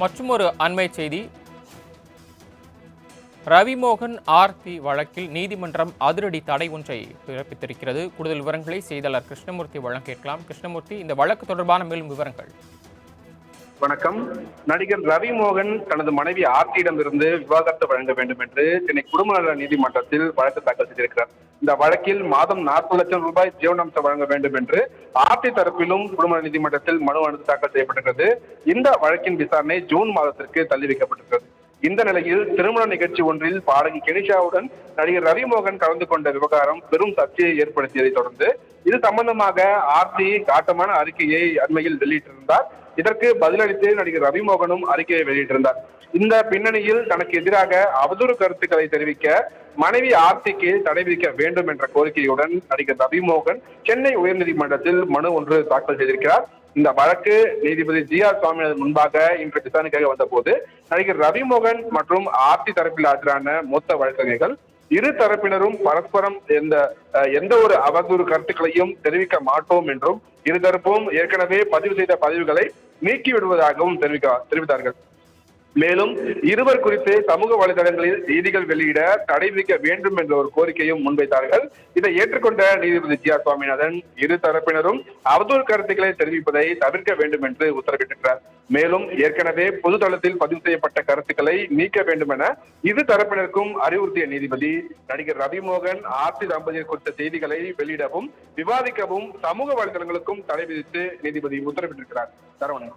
மற்றும் ஒரு அண்மை செய்தி. ரவிமோகன் ஆர்த்தி வழக்கில் நீதிமன்றம் அதிரடி தடை ஒன்றை பிறப்பித்திருக்கிறது. கூடுதல் விவரங்களை செய்தியாளர் கிருஷ்ணமூர்த்தி வழங்க கேட்கலாம் கிருஷ்ணமூர்த்தி இந்த வழக்கு தொடர்பான மேலும் விவரங்கள். வணக்கம். நடிகர் ரவி மோகன் தனது மனைவி ஆர்த்தியிடமிருந்து விவாகரத்து வழங்க வேண்டும் என்று சென்னை குடும்ப நல நீதிமன்றத்தில் வழக்கு தாக்கல் செய்திருக்கிறார். இந்த வழக்கில் மாதம் நாற்பது லட்சம் ரூபாய் ஜீவனாம்சம் வழங்க வேண்டும் என்று ஆர்த்தி தரப்பிலும் குடும்ப நல நீதிமன்றத்தில் மனு அனுமதி தாக்கல் செய்யப்பட்டிருக்கிறது. இந்த வழக்கின் விசாரணை ஜூன் மாதத்திற்கு தள்ளி வைக்கப்பட்டிருக்கிறது. இந்த நிலையில் திருமண நிகழ்ச்சி ஒன்றில் பாடகி கெனிஷாவுடன் நடிகர் ரவிமோகன் கலந்து கொண்ட விவகாரம் பெரும் சர்ச்சையை ஏற்படுத்தியதை தொடர்ந்து இது சம்பந்தமாக ஆர்த்தி காட்டமான அறிக்கையை அண்மையில் வெளியிட்டிருந்தார். இதற்கு பதிலளித்து நடிகர் ரவிமோகனும் அறிக்கையை வெளியிட்டிருந்தார். இந்த பின்னணியில் தனக்கு எதிராக அவதூறு கருத்துக்களை தெரிவிக்க மனைவி ஆர்த்திக்கு தடை விதிக்க வேண்டும் என்ற கோரிக்கையுடன் நடிகர் ரவிமோகன் சென்னை உயர்நீதிமன்றத்தில் மனு ஒன்று தாக்கல் செய்திருக்கிறார். இந்த வழக்கு நீதிபதி ஜி ஆர் சுவாமிநாதன் முன்பாக இன்று விசாரணைக்காக வந்தபோது நடிகர் ரவிமோகன் மற்றும் ஆர்த்தி தரப்பில் ஆஜரான மூத்த வழக்கறிஞர்கள் இரு தரப்பினரும் பரஸ்பரம் எந்த எந்த ஒரு அவதூறு கருத்துக்களையும் தெரிவிக்க மாட்டோம் என்றும் இருதரப்பும் ஏற்கனவே பதிவு செய்த பதிவுகளை நீக்கி விடுவதாகவும் தெரிவிக்க தெரிவித்தார்கள். மேலும் இருவர் குறித்து சமூக வலைதளங்களில் செய்திகள் வெளியிட தடை விதிக்க வேண்டும் என்ற ஒரு கோரிக்கையும் முன்வைத்தார்கள். இதை ஏற்றுக்கொண்ட நீதிபதி ஜி ஆர் சுவாமிநாதன் இரு தரப்பினரும் அவதூறு கருத்துக்களை தெரிவிப்பதை தவிர்க்க வேண்டும் என்று உத்தரவிட்டிருக்கிறார். மேலும் ஏற்கனவே பொது தளத்தில் பதிவு செய்யப்பட்ட கருத்துக்களை நீக்க வேண்டும் என இரு தரப்பினருக்கும் அறிவுறுத்திய நீதிபதி நடிகர் ரவிமோகன் ஆர்த்தி தம்பதியர் குறித்த செய்திகளை வெளியிடவும் விவாதிக்கவும் சமூக வலைதளங்களுக்கும் தடை விதித்து நீதிபதி உத்தரவிட்டிருக்கிறார். சரவணன்